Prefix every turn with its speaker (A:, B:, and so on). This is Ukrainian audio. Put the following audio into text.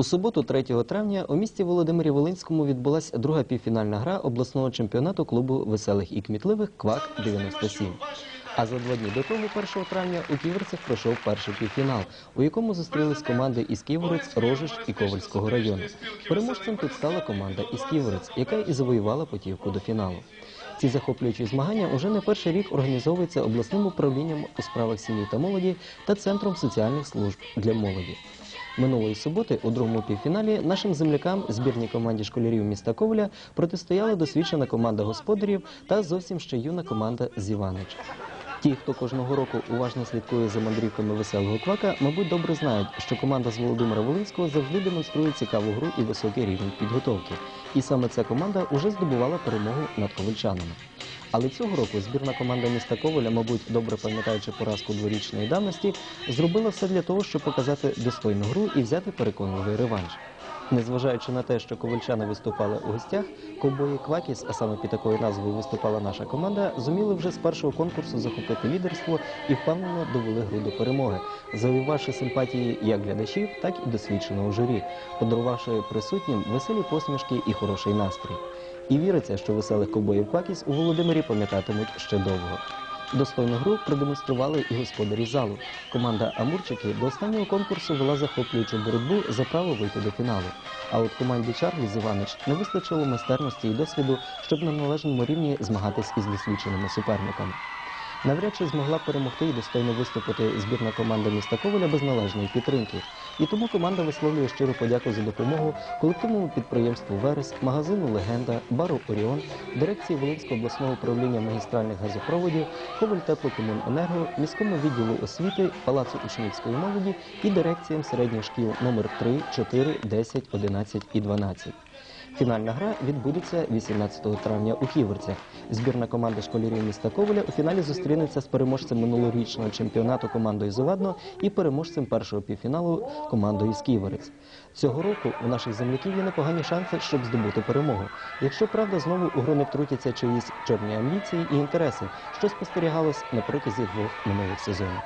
A: У суботу, 3 травня, у місті Володимирі Волинському відбулася друга півфінальна гра обласного чемпіонату клубу веселих і кмітливих Квак 97. А за два дні до того, 1 травня, у Ківерцях пройшов перший півфінал, у якому зустрілись команди із Ківерець, Рожищ і Ковальського району. Переможцем тут стала команда із Ківерець, яка і завоювала путівку до фіналу. Ці захоплюючі змагання уже не перший рік організовуються обласним управлінням у справах сім'ї та молоді та центром соціальних служб для молоді. Минулої суботи у другому півфіналі нашим землякам збірній команді школярів міста Ковля протистояла досвідчена команда господарів та зовсім ще юна команда з Іванич. Ті, хто кожного року уважно слідкує за мандрівками веселого квака, мабуть, добре знають, що команда з Володимира Волинського завжди демонструє цікаву гру і високий рівень підготовки. І саме ця команда уже здобувала перемогу над ковальчанами. Але цього року збірна команда міста Коваля, мабуть, добре пам'ятаючи поразку дворічної давності, зробила все для того, щоб показати достойну гру і взяти переконливий реванш. Незважаючи на те, що ковальчани виступали у гостях, ковбої Квакіс, а саме під такою назвою виступала наша команда, зуміли вже з першого конкурсу захопити лідерство і впевнено довели гру до перемоги, завоювавши симпатії як глядачів, так і досвідченого журі, подарувавши присутнім веселі посмішки і хороший настрій. І віриться, що веселих ковбоїв Квакіс у Володимирі пам'ятатимуть ще довго. Достойну гру продемонстрували і господарі залу. Команда Амурчики до останнього конкурсу вела захоплюючу боротьбу за право вийти до фіналу. А от команді Чарлі з Іванич не вистачило майстерності і досвіду, щоб на належному рівні змагатись із досвідченими суперниками. Навряд чи змогла перемогти і достойно виступити збірна команда міста Коваля без належної підтримки. І тому команда висловлює щиру подяку за допомогу колективному підприємству Верес, магазину Легенда, бару Оріон, дирекції Волинського обласного управління магістральних газопроводів, Коваль Теплокомуненерго, міському відділу освіти, Палацу учнівської молоді і дирекціям середніх шкіл номер 3, 4, 10, 11 і 12. Фінальна гра відбудеться 18 травня у Ківерцях. Збірна команда школярів міста Коваля у фіналі зустрінеться з переможцем минулорічного чемпіонату командою Зеладно і переможцем першого півфіналу командою з Ківерець. Цього року у наших земляків є непогані шанси, щоб здобути перемогу. Якщо правда знову у гру не втрутяться чиїсь чорні амбіції і інтереси, що спостерігалось на протязі двох минулих сезонів.